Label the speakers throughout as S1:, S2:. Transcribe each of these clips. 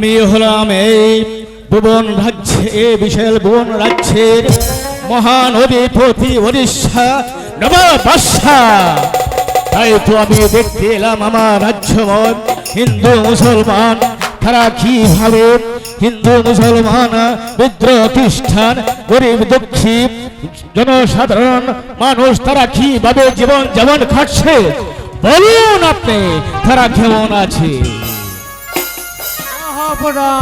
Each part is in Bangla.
S1: আমি হলাম এই ভুবন রাজ্যে এই বিশাল ভুবন রাজ্যের মহান অধিপতি উড়িষ্যা নবাবাসা তাই তো আমি দেখতে এলাম আমার রাজ্যময় হিন্দু, মুসলমান, তারা কীভাবে? হিন্দু, মুসলমান বিদ্রোহ খ্রিস্টান, গরিব, দুঃখী, জনসাধারণ, মানুষ, তারা কীভাবে জীবন যেমন খাটছে বলুন আপনি, তারা কেমন আছে?
S2: মহাপরা।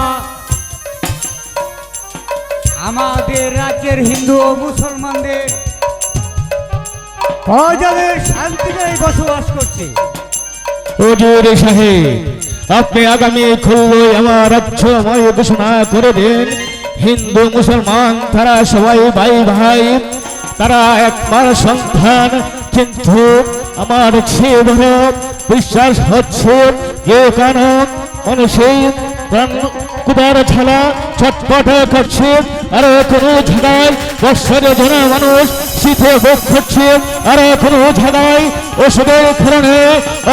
S2: আমাদের রাজ্যের হিন্দু ও মুসলমানদের প্রজাদের শান্তিতেই বসবাস করছে।
S1: আপনি আগামী খুললই আমার রাজ্যময় ঘোষণা করে দেন। হিন্দু, মুসলমান, তারা সবাই ভাই ভাই, তারা একবার সন্তান কিন্তু আমার সে বিশ্বাস হচ্ছে যে কারণ। মানুষের কুদার ছাড়া ছটপট করছে। আর কোনো ঝাড়ায় বৎসরের জন্য মানুষ শীতে ভোগ করছে আর কোনো ঝাড়ায় ওষুধের কারণে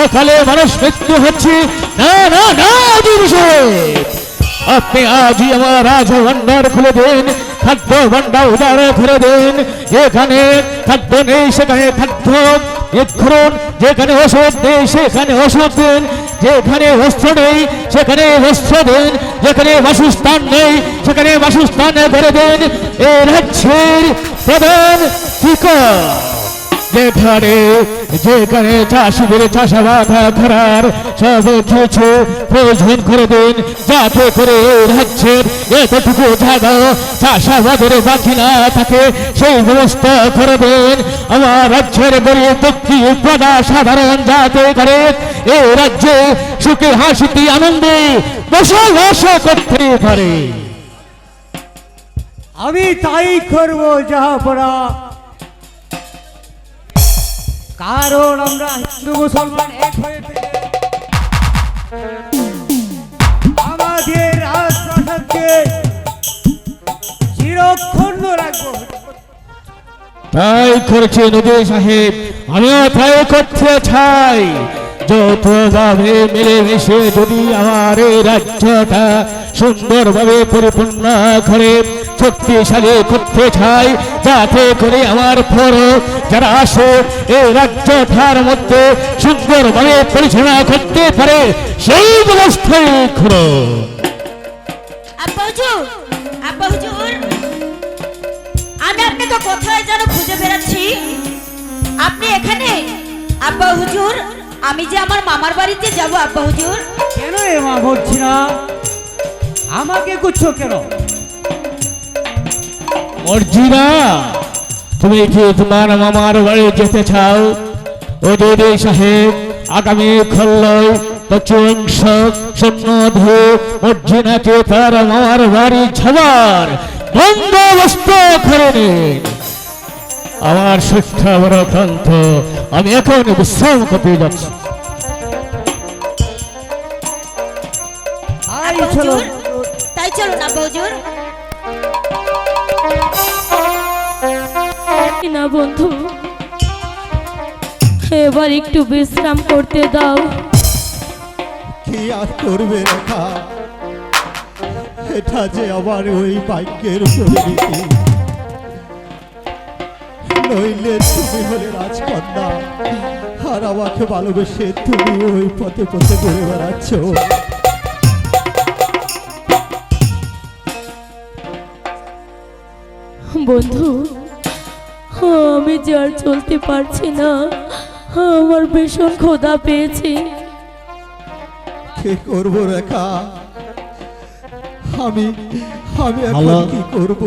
S1: অকালে মানুষ মৃত্যু হচ্ছে। না না না আপনি আজই আমার রাজ ভান্ডার খুলে দিন, খাদ্য ভান্ডার উদার খুলে দিন। যেখানে খাদ্য নেই, সেখানে খাদ্য যেখানে ওষুধ নেই, সেখানে ওষুধ দিন। যেখানে অস্ত্র নেই, সেখানে অস্ত্র দেন, যেখানে বাসস্থান নেই, সেখানে বাসস্থান করে দেন। এ রাজ্যের প্রধান শিকড় যেখানে যেখানে চাষিদের চাষাবাদ করার সব কিছু প্রয়োজন করে দিন, যাতে করে রাজ্যের এতটুকু জায়গা চাষাবাদের বাকি না থাকে, সেই ব্যবস্থা করে দিন। আমার রাজ্যের গরিব, দুঃখী প্রজা সাধারণ যাতে করে এই রাজ্যে সুখে, হাসিতে, আনন্দে বসবাস করতে পারে।
S2: আমি তাই করব যাহাপরা কারণ আমরা হিন্দু মুসলমান এক হয়ে আমাদের চিরক্ষণ্ড রাখব।
S1: তাই করছে নদী সাহেব, আমিও তাই করতে চাই। যৌথভাবে মিলেমিশে যদি আমার রাজ্যটা সুন্দরভাবে পরিপূর্ণ করে শক্তিশালী করতে চাই যাতে করে আমার পর যারা আসে এই রাজ্যটার মধ্যে সুন্দরভাবে পরিচালনা করতে পারে। সেই ব্যবস্থাই করো।
S3: আমি আপনাকে কোথায় যেন খুঁজে বেড়াচ্ছি? আপনি এখানে? আব্বা হুজুর আমি যে আমার মামার বাড়িতে যাব আব্বা হুজুর।
S2: কেন এ মা বলছি না? আমাকে করছ কেন?
S1: অর্জিনা তুমি কি তোমার মামার বাড়ি যেতে চাও ও দিদি সাহেব আগামী খল্লয় পশ্চিমাংশ সন্ন্যধে অর্জিনাকে তার মামার বাড়ি যাবার বন্দোবস্ত করে নিন। আমার সুস্থ বড় ক্লান্ত আমি এখন বিশ্রাম করতে যাচ্ছি।
S3: তাই চলুন। আব্বা হুজুর
S4: বন্ধু। এবার একটু বিশ্রাম করতে দাও।
S5: কি আর করবে রেখা? এটা যে আমার ওই ভাগ্যের পরিণতি নইলে তুমি হলে রাজকন্যা আর আমাকে ভালোবেসে তুমি ওই পথে পথে ঘুরে বেড়াচ্ছ।
S4: বন্ধু আমি যে আর চলতে পারছি না আমার ভীষণ ক্ষুধা পেয়েছি।
S5: কি করব রেখা? আমি আমি এখন কি করব?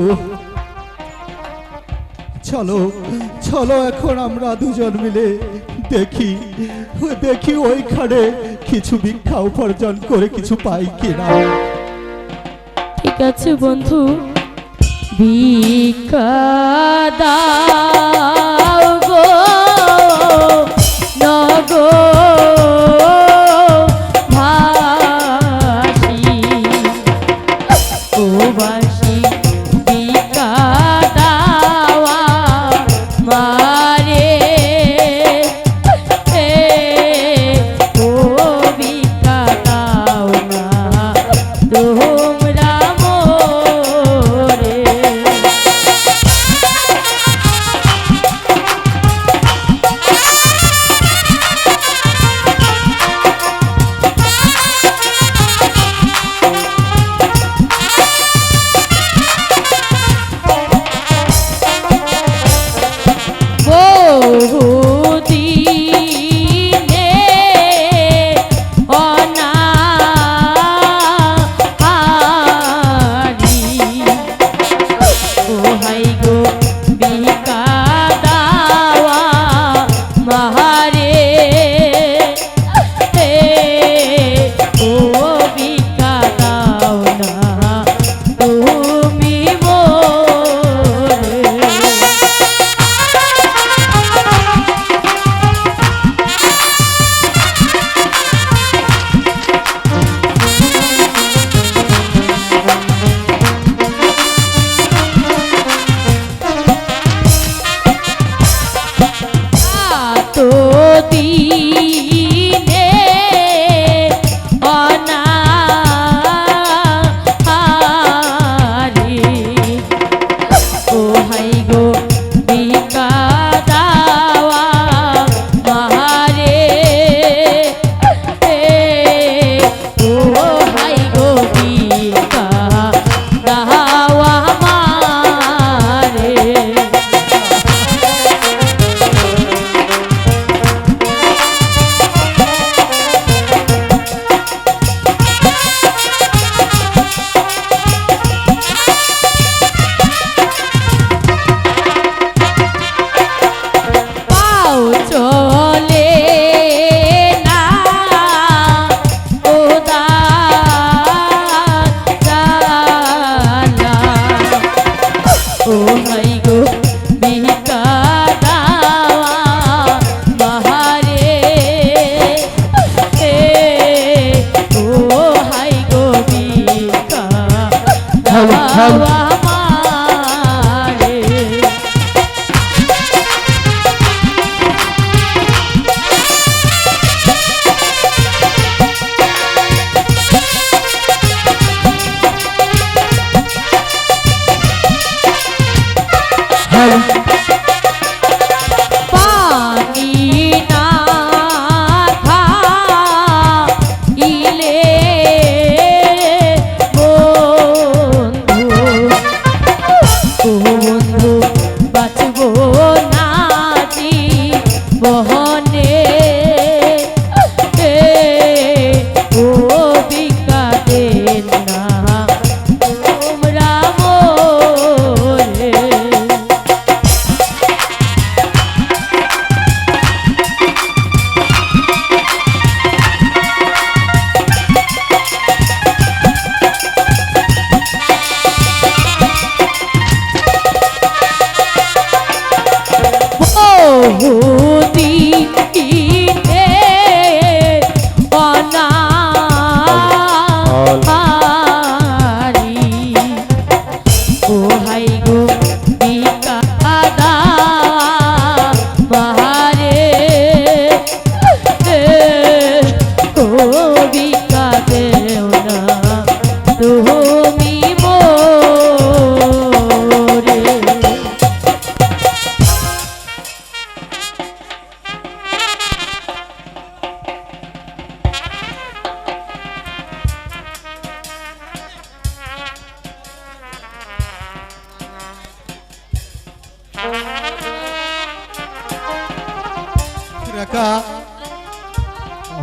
S5: চলো চলো এখন আমরা দুজন মিলে দেখি দেখি ওইখানে কিছু ভিক্ষা উপার্জন করে কিছু পাই কিনা।
S4: ঠিক আছে বন্ধু। ভিক্ষা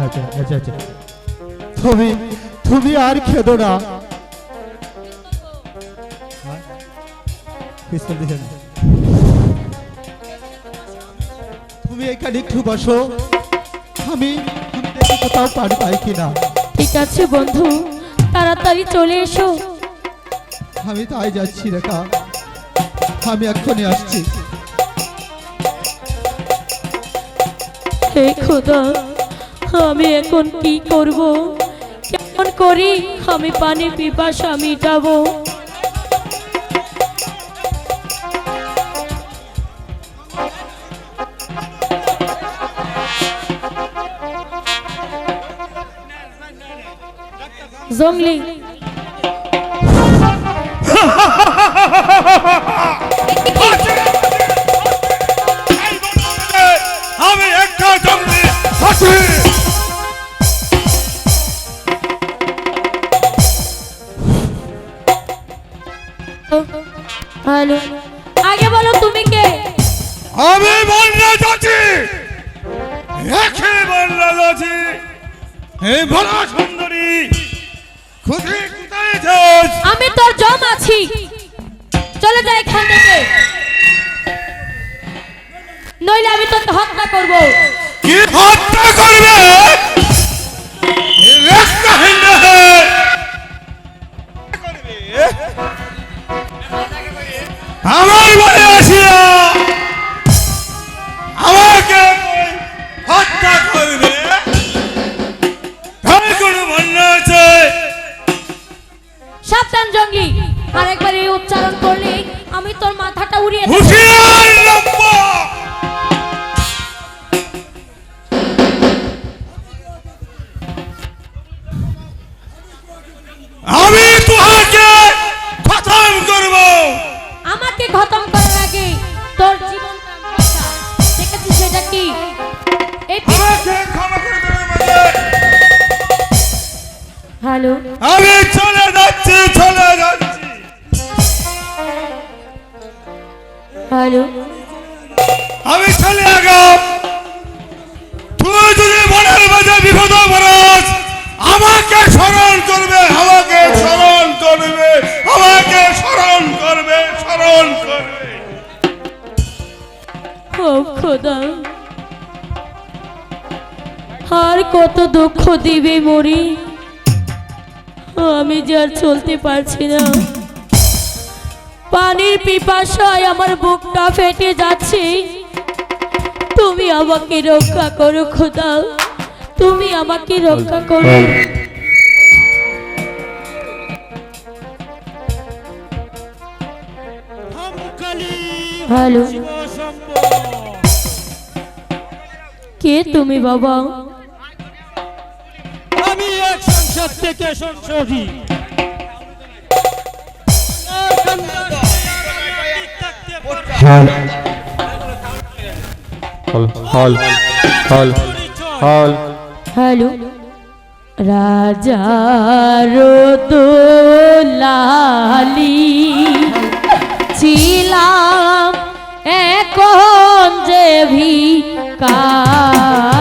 S6: আচ্ছা আচ্ছা আচ্ছা।
S5: তুমি তুমি আর খেদো না। তুমি এখানে একটু বসো। আমি কোথাও পানি পাই কিনা।
S7: ঠিক আছে বন্ধু তাড়াতাড়ি চলে এসো।
S5: আমি তাই যাচ্ছি রেখা আমি এক্ষুনি আসছি।
S7: হে খোদা আমি এখন কি করব? কেমন করি? আমি পানি পিপাসা মিটাবো। জংলি করবে
S4: সরল করবে। আর কত দুঃখ দিবে মরি, আমি যার চলতে পারছি না। পানির পিপাসায় আমার বুকটা ফেটে যাচ্ছে। তুমি আমাকে রক্ষা করো খোদা, তুমি আমাকে রক্ষা করো। হ্যালো। কে তুমি বাবা?
S2: আমি এক সংসদ থেকে সংসদী।
S1: হল হল হল হল।
S4: হ্যালো। রাজা লালি ছিলাম এখন যে ভিকারি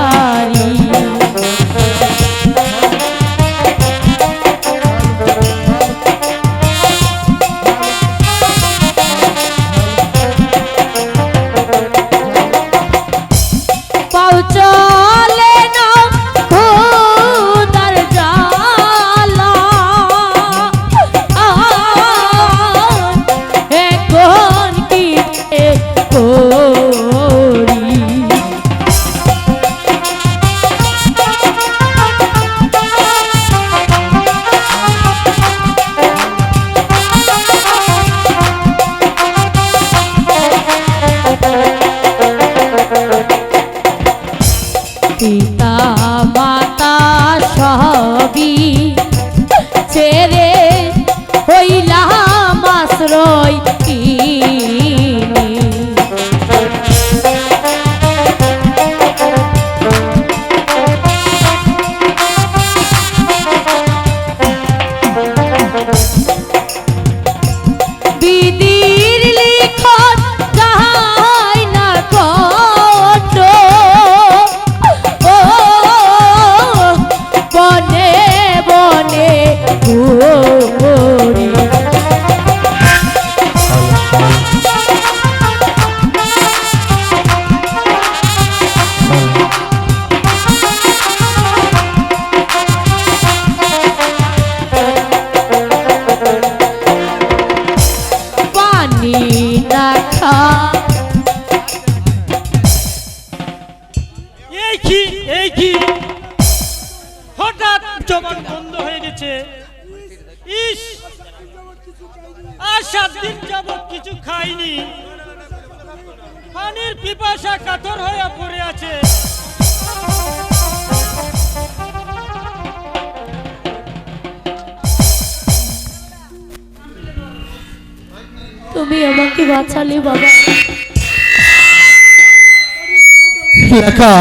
S5: একা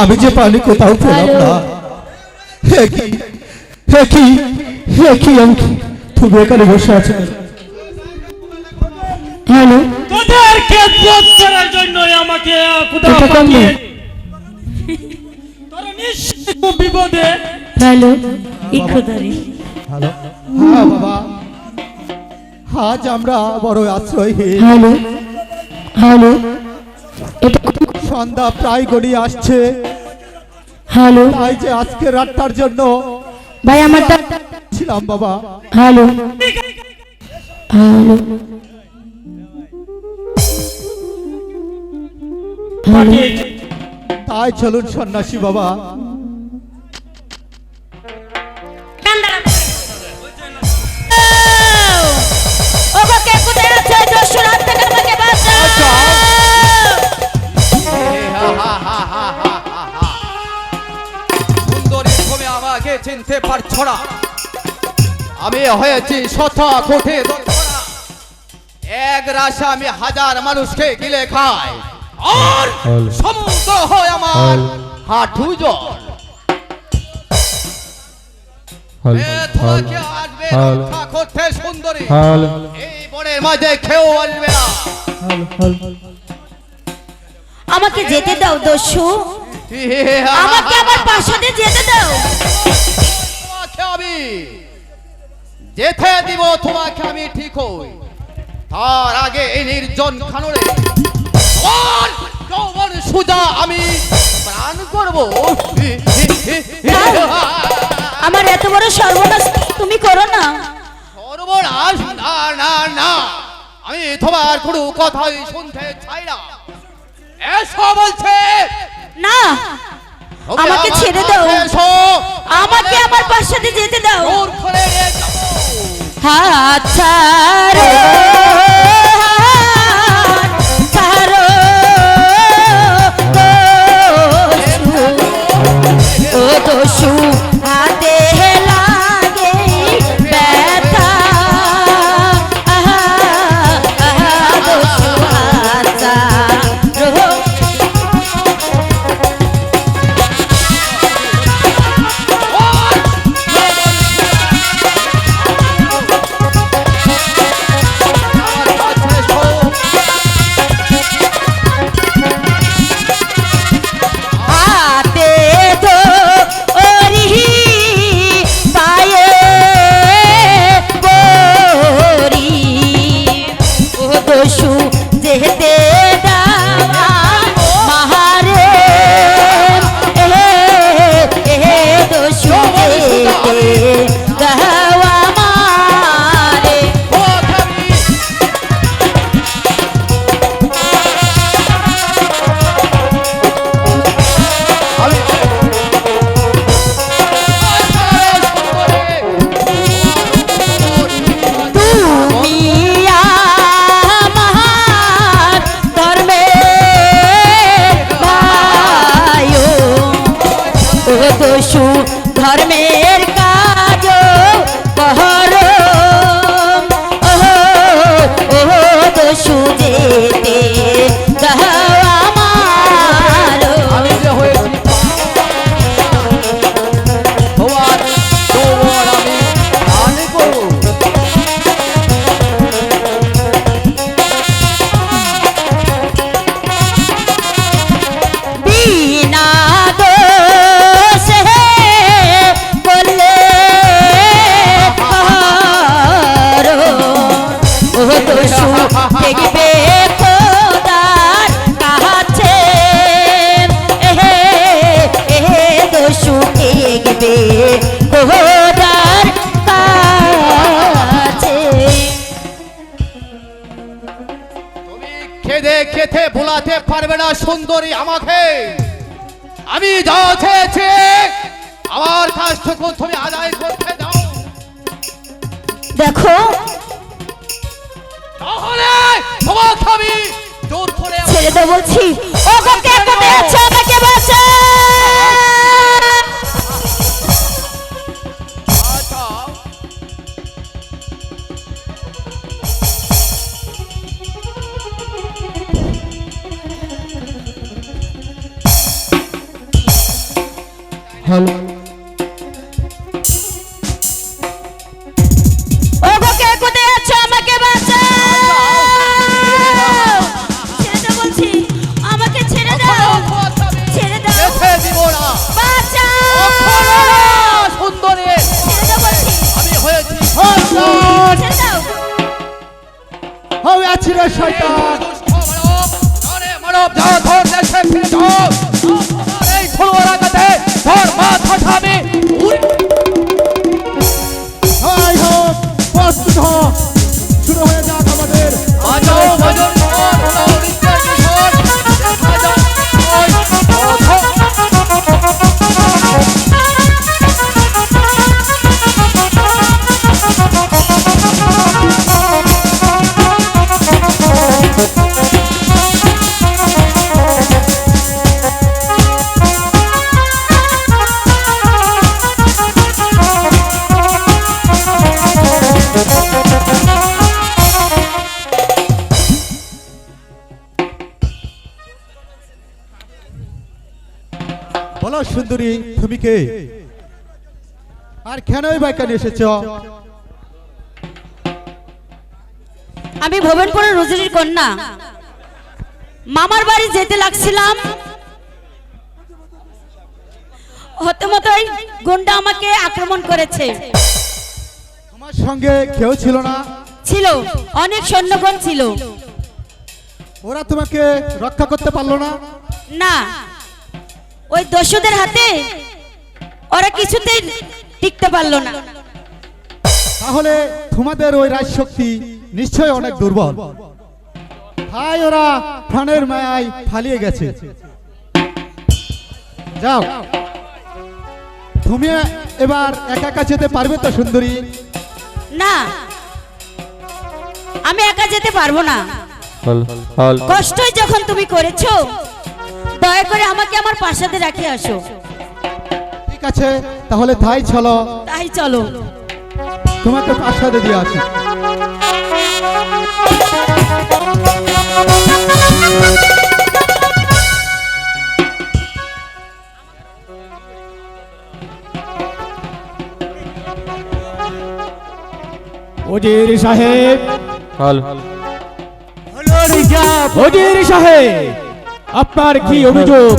S5: আমি যে পানি কোথাও পেলাম। না। হে কি হে কি হে কি তুমি এখানে বসে আছো।
S4: হ্যালো
S2: তোদের খেদমত করার জন্য আমাকে খুদা পাঠিয়ে তোরা নিশ্চিত বিপদে।
S4: হ্যালো ইখোদারি
S5: হ্যালো। হ্যাঁ বাবা। আজ আমরা বড় আশ্রয়হীন
S4: হ্যালো হ্যালো।
S5: সন্ধ্যা প্রায় গড়িয়ে আসছে।
S4: হ্যালো।
S5: তাই যে আজকে রাতটার জন্য
S4: ভাই আমারটা
S5: ছিলাম বাবা।
S4: হ্যালো। হ্যালো।
S5: তাই চলুন সন্ন্যাসী বাবা।
S3: ওগো
S8: চিনতে পারছ না। আমি হয়েছি শত কোটি এক রাশে আমি হাজার মানুষকে গিলে খাই। আর সমুদ্র হয় আমার হাঁটু জল। তোমাকে আসবে রক্ষা করতে সুন্দরী। এই বনের মাঝে কেউ আসবে না।
S3: আমাকে যেতে দাও দস্যু। আমাকে আমার প্রাসাদে যেতে দাও।
S8: আমি যেতে দিব তোমাকে আমি ঠিক হই। তার আগে এই নির্জন খানরে সুজা আমি প্রাণ করে করব।
S3: আমার এত বড় সর্বনাশ তুমি করো না।
S8: সর্বনাশ? না না না। আমি তোমার কোনো কথাই শুনতে চাই না। এসো বলছে।
S3: না। আমাকে ছেড়ে দাও। আমাকে আমার পাশে যেতে দাও। হাত ছাড়ো।
S8: খেদে বোলাতে ভোলাতে পারবে না সুন্দরী আমাকে। আমি যা চেয়েছি আমার কাছ থেকে তুমি আদায় করতে দাও।
S3: দেখো।
S8: তাহলে তোমাকে আমি জোর করে
S3: ছেড়ে দাও বলছি ওকে কে কে আমাকে বাঁচা
S5: আছি? রে শয়তান।
S8: দুষ্ট মানব, জানে মানব, যা ধর দেশে ফিরে
S5: বলো সুন্দরী তুমি কে? আর কেনই বা এখানে এসেছ?
S3: আমি ভবনপুরের রোজরির কন্যা। মামার বাড়ি যেতে লাগছিলাম। হতে মতোই গুন্ডা আমাকে আক্রমণ করেছে।
S5: তোমার সঙ্গে কেউ ছিল না?
S3: ছিল অনেক সৈন্যগণ ছিল।
S5: ওরা তোমাকে রক্ষা করতে পারল না?
S3: না ওই দস্যুদের হাতে ওরা কিছুতেই টিকতে পারল না।
S5: তাহলে তোমাদের ওই রাজশক্তি নিশ্চয় অনেক দুর্বল। তাই ওরা প্রাণের মায়ায় ফালিয়ে গেছে। যাও। তুমি এবার একা একা যেতে পারবে তো সুন্দরী?
S3: না। আমি একা যেতে পারব না। কষ্টই যখন তুমি করেছ দয়া করে আমাকে আমার পাশাতে রাখে আসো।
S5: ঠিক আছে তাহলে তাই চলো।
S3: তাই চলো।
S5: তোমাকে পাশাতে দিয়ে আসি।
S1: ওজির সাহেব। ওজির সাহেব। আপনার কি অভিযোগ?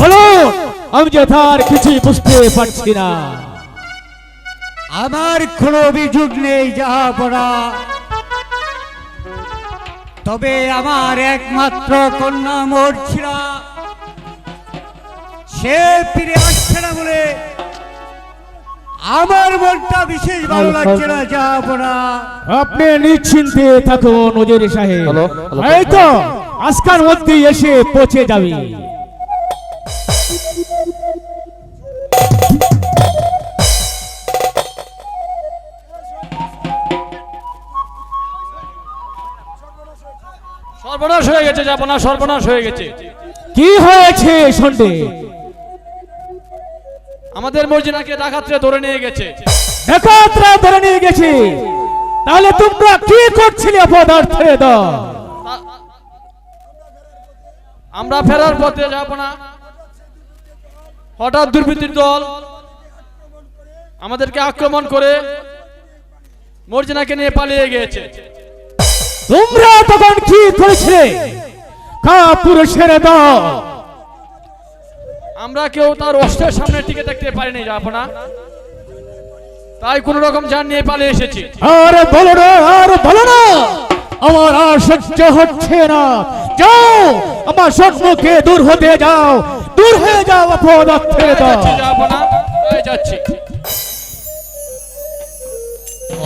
S1: বলুন আমি যে তার কিছুই বুঝতে পারছি না।
S9: আমার কোনো অভিযোগ নেই যাহা পড়া তবে আমার একমাত্র কন্যা মরছিলা সে ফিরে আসছে না বলে আমার মনটা বিশেষ ভালো লাগছে না যাহা পড়া
S1: আপনি নিশ্চিন্তে থাকুন ওজির সাহেব। এই তো। আজকার মধ্যেই এসে পৌঁছে যাবে।
S2: সর্বনাশ হয়ে গেছে যাব না সর্বনাশ হয়ে গেছে।
S1: কি হয়েছে সন্ডে
S2: আমাদের মর্জিনাকে ডাকাতরে ধরে নিয়ে গেছে।
S1: ডাকাতরা ধরে নিয়ে গেছে। তাহলে তোমরা কি করছিলে পদার্থে দাও
S2: আমরা ফেরার পথে যাব না। হঠাৎ দুর্বৃত্তির দল আমাদেরকে আক্রমণ করে মর্জিনাকে নিয়ে পালিয়ে গিয়েছে।
S1: তোমরা তখন কি করেছিলে? কা পুরুষের দাও।
S2: আমরা কেউ তার অস্ত্রের সামনে টিকে দেখতে পারিনি যাব না। তাই কোন রকম যান নিয়ে পালিয়ে এসেছি।
S1: আর বলো না আর বলো না। আমার আর সহ্য হচ্ছে না। যাও আমার সম্মুখে দূর হতে যাও। দূর হয়ে যাও দাও।
S2: যাচ্ছি।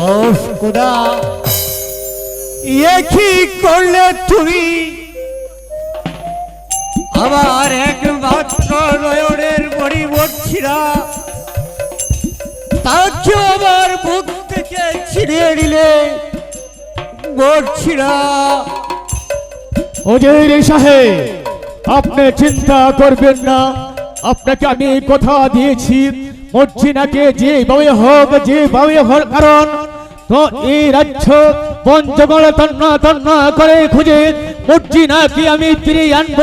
S9: ও খোদা ইয়ে কি করলে তুমি? আমার একমাত্র নয়নের মরছিলা তাকে আমার বুক থেকে ছিঁড়ে নিলে। মরছিলা
S1: ওজির সাহেব, আপনি চিন্তা করবেন না। আপনাকে আমি কথা দিয়েছি, মর্জিনাকে যেভাবে হোক যেভাবে হোক কারণ, তো এই রাজ্য পঞ্চগড় তন্না তন্না করে খুঁজে মর্জিনাকে আমি ফিরিয়ে আনব।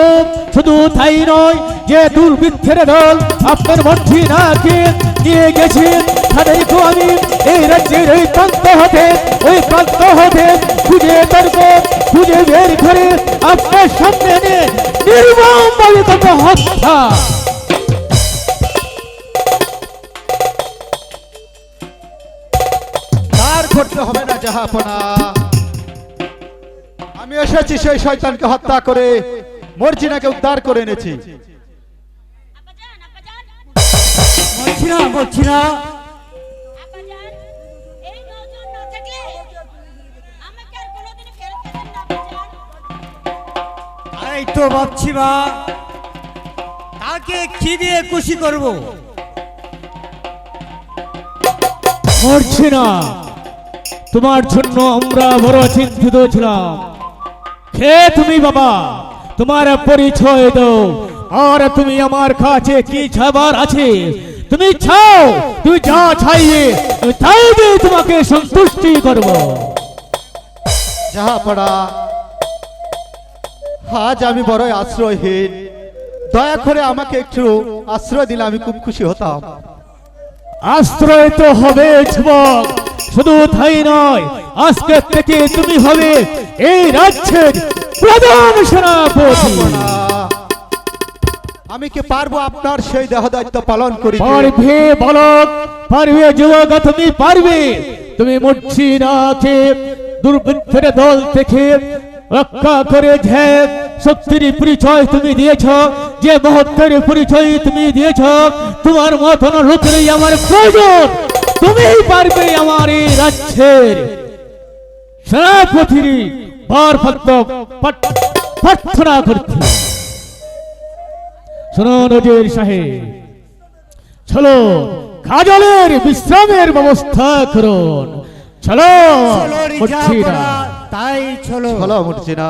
S1: শুধু তাই নয়, যে দুর্বৃত্তের দল আপনার মর্জিনাকে নিয়ে গেছে তাদেরকেও আমি এই রাজ্যের ওই প্রান্ত হতে ওই প্রান্ত হতে খুঁজে তর্ক খুঁজে বের করে আপনার সামনে এনে নির্মম ভাবে তাকে হত্যা।
S5: করতে হবে না জাহাপনা আমি এসেছি সেই শয়তানকে হত্যা করে মর্জিনাকে উদ্ধার করে এনেছি।
S9: মরছি না তো ভাবছি বা তাকে কি দিয়ে খুশি করব?
S1: মরছে না। তোমার জন্য আমরা বড় চিন্তিত ছিলাম। কে তুমি বাবা? তোমার পরিচয় দাও। আর তুমি আমার কাছে কি ছাবার আছে? তুমি চাও তুমি যা চাইবে তাই দিয়ে তোমাকে সন্তুষ্টি করব।
S5: করব জাহাপনা আজ আমি বড়ই আশ্রয়হীন। দয়া করে আমাকে একটু আশ্রয় দিলে আমি খুব খুশি হতাম।
S1: আশ্রয় তো হবে যুবক শুধু তাই নয় আজকে থেকে তুমি হবে এই রাজ্যের প্রধান সেনাপতি।
S5: আমি কি পারব আপনার সেই দেহ দায়িত্ব পালন করি
S1: পারবে বলক পারবে যুবক তুমি পারবে। তুমি মর্জিনাকে দুর্বৃত্তের দল থেকে রক্ষা করে ঝেক শক্তির পরিচয় তুমি দিয়েছ যে মহত্বের পরিচয় তুমি দিয়েছ তোমার মতন লোকেরই আমার প্রয়োজন। তুমিই পারবে আমার এই রাজ্যের সেনাপতির বরপত্র প্রার্থনা করতে। শোনো নজর সাহেব চলো কাজলের বিশ্রামের ব্যবস্থা করুন। চলো
S9: তাই চলো।
S5: চলো মর্জিনা।